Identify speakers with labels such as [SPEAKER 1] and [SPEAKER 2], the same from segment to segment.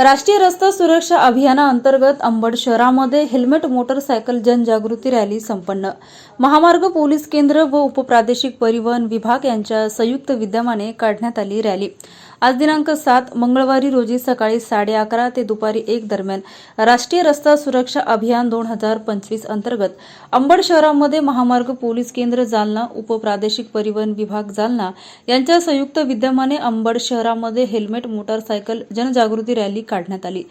[SPEAKER 1] राष्ट्रीय रस्ता सुरक्षा अभियानाअंतर्गत अंबड शहरामध्ये हेल्मेट मोटरसायकल जनजागृती रॅली संपन्न. महामार्ग पोलीस केंद्र व उपप्रादेशिक परिवहन विभाग यांच्या संयुक्त विद्यमाने काढण्यात आली रॅली. आज दिनांक सात मंगळवारी रोजी सकाळी साडे अकरा ते दुपारी एक दरम्यान राष्ट्रीय रस्ता सुरक्षा अभियान दोन हजार पंचवीस अंतर्गत अंबड शहरामध्ये महामार्ग पोलीस केंद्र जालना उपप्रादेशिक परिवहन विभाग जालना यांच्या संयुक्त विद्यमाने अंबड शहरामध्ये हेल्मेट मोटारसायकल जनजागृती रॅली काढण्यात आली.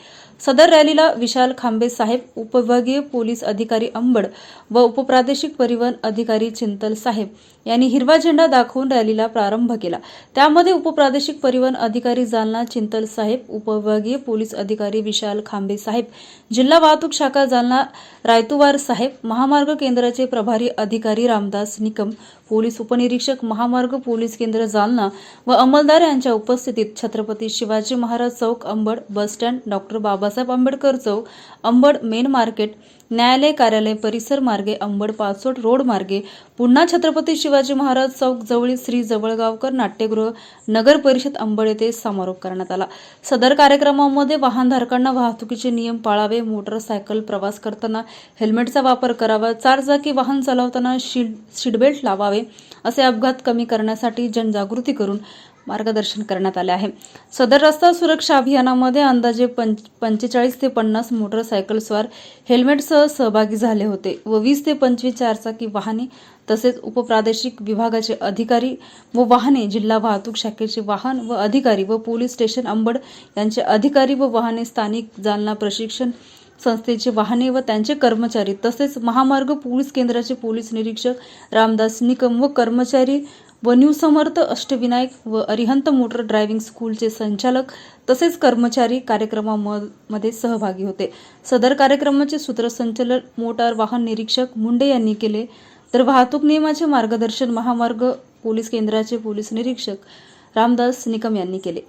[SPEAKER 1] सदर रॅलीला विशाल खांबे साहेब उपविभागीय पोलीस अधिकारी अंबड व उपप्रादेशिक परिवहन अधिकारी चिंतल साहेब यांनी हिरवा झेंडा दाखवून रॅलीला प्रारंभ केला. त्यामध्ये उपप्रादेशिक परिवहन अधिकारी जालना चिंतल साहेब उपविभागीय पोलीस अधिकारी विशाल खांबे साहेब जिल्हा वाहतूक शाखा जालना रायतुवार साहेब महामार्ग केंद्राचे प्रभारी अधिकारी रामदास निकम पोलीस उपनिरीक्षक महामार्ग पोलीस केंद्र जालना व अंमलदार यांच्या उपस्थितीत छत्रपती शिवाजी महाराज चौक Ambad bus stand doctor Babasaheb Ambedkar चौक अंबड मेन मार्केट न्यायालय कार्यालय परिसर मार्गे अंबड पाचोड रोड मार्गे पुन्हा छत्रपती शिवाजी महाराज चौक जवळील श्री जवळगावकर नाट्यगृह नगर परिषद अंबड येथे समारोप करण्यात आला. सदर कार्यक्रमामध्ये वाहनधारकांना वाहतुकीचे नियम पाळावे मोटरसायकल प्रवास करताना हेल्मेटचा वापर करावा चारचाकी वाहन चालवताना शीट सीटबेल्ट लावावे असे अपघात कमी करण्यासाठी जनजागृती करून मार्गदर्शन करण्यात आले आहे. सदर रस्ता सुरक्षा अभियानामध्ये अंदाजे पंच पंचेचाळीस ते पन्नास मोटरसायकलस्वार हेल्मेटसह सहभागी झाले होते व वीस ते पंचवीस चारचाकी वाहने तसेच उपप्रादेशिक विभागाचे अधिकारी व वाहने जिल्हा वाहतूक शाखेचे वाहन व अधिकारी व पोलीस स्टेशन अंबड यांचे अधिकारी व वाहने स्थानिक जालना प्रशिक्षण संस्थेचे वाहने व त्यांचे कर्मचारी तसेच महामार्ग पोलीस केंद्राचे पोलीस निरीक्षक रामदास निकम व कर्मचारी व न्यू समर्थ अष्टविनायक व अरिहंत मोटर ड्रायव्हिंग स्कूलचे संचालक तसेच कर्मचारी कार्यक्रमामध्ये सहभागी होते. सदर कार्यक्रमाचे सूत्रसंचालन मोटार वाहन निरीक्षक मुंडे यांनी केले. तर वाहतूक नियमाचे मार्गदर्शन महामार्ग पोलीस केंद्राचे पोलीस निरीक्षक रामदास निकम यांनी केले.